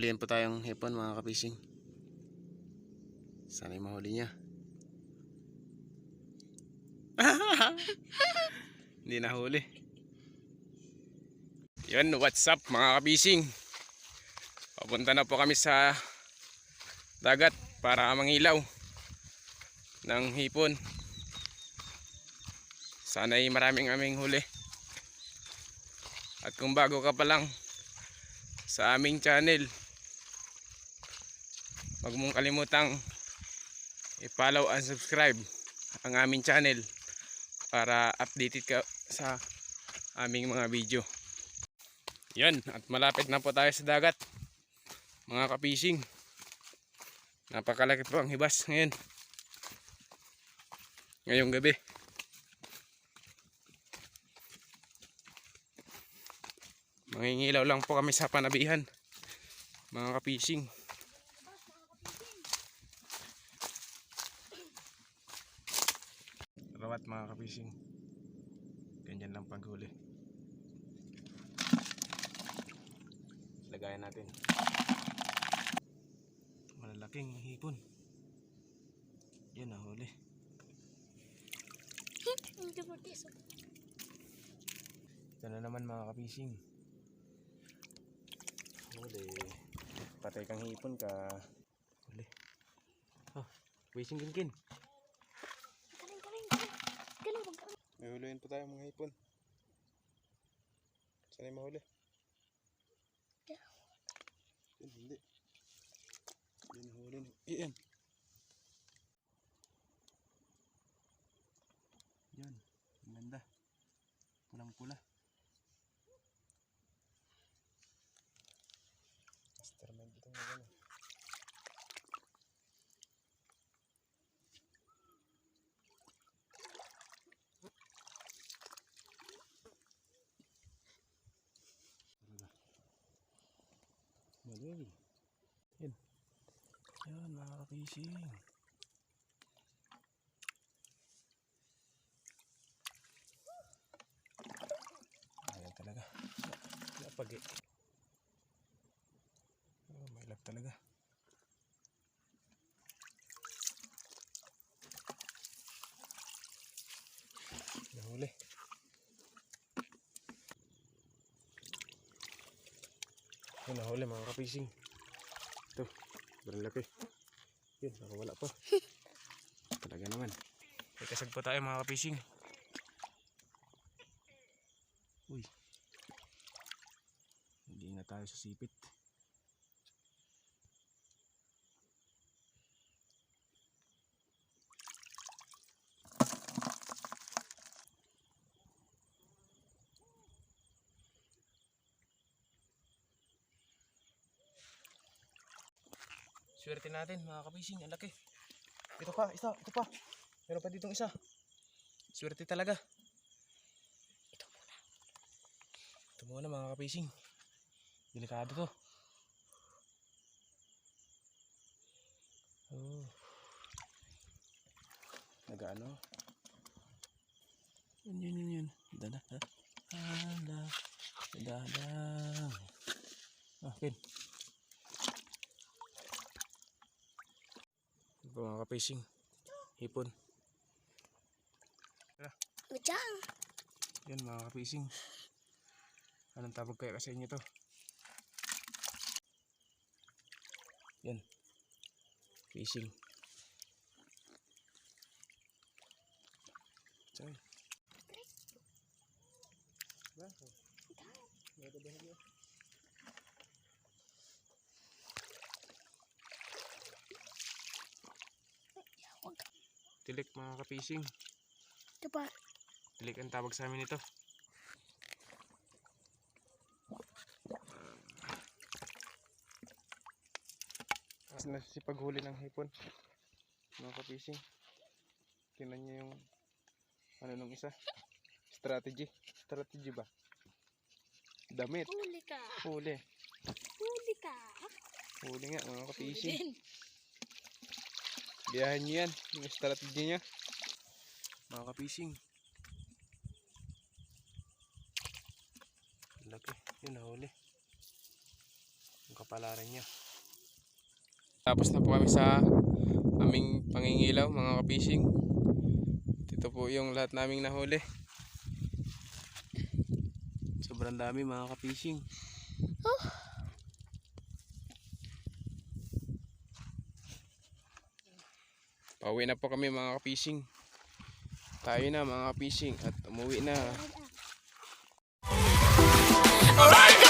nahulihan po tayong hipon mga kapising. Sana'y mahuli niya. Hindi nahuli. Yun, what's up mga kabising? Papunta na po kami sa dagat para mangilaw ng hipon. Sana'y maraming aming huli. At kung bago ka pa lang sa aming channel, wag mong kalimutang i-follow and subscribe ang aming channel para updated ka sa aming mga video. Yan, at malapit na po tayo sa dagat. Mga kapising. Napakalaki po ang hibas ngayon. Ngayong gabi. Mangingilaw lang po kami sa panabihan. Mga kapising. Rawat mga kapising. Ganyan lang paghuli. Lagayan natin. Malalaking hipon. Yan mo tiso. Ito na naman mga kapising. Huli. Patay kang hipon ka. Huli. Oh, wising kinkin. May huliin pa tayo mga hipon. Saan yung mahuli? Yan, hindi. Hindi nahuli. Iyan. Yan. Ang ganda. Pulang Maluwi. Yan. Yan, mga kapising. Ayan talaga. Napag eh. Oh, may lag talaga. Nahuli. Yan, nahuli mga kapising. Ito, sobrang laki. Yun, nakawala pa. Talaga naman. May kasag pa tayo mga kapising. Uy. Hindi na tayo sa sipit. Swerte natin mga kapising, ang laki. Ito pa, isa, ito pa. Meron pa ditong isa. Swerte talaga. Ito muna. Ito muna mga kapising. Delikado to. Oh. Nagaano? Yun, yun, yun, yun. Dada, ha? Dada. Dada. Ah, pin. Ito mga kapising. Hipon. Diyan. Yan mga kapising. Anong tawag kaya sa inyo to? Yan. Fishing. Chay. Baho. Baho ba niya? Tilik mga kapising. Ito pa. Tilik ang tawag sa amin ito. Mas nasipaghuli ng hipon. Mga kapising. Tingnan niyo yung ano nung isa. Strategy. Strategy ba? Damit. Huli ka. Huli. Huli ka. Huli nga mga Huli kapising. din. Biyahan niyo yan. Yung strategy niya. Mga kapising. Laki. Yun nahuli. Ang kapal. kapalaran niya. Tapos na po kami sa aming pangingilaw mga kapishing. Ito po yung lahat naming nahuli. Sobrang dami mga kapishing. Pauwi na po kami mga kapishing. Tayo na mga kapishing at umuwi na. Alright.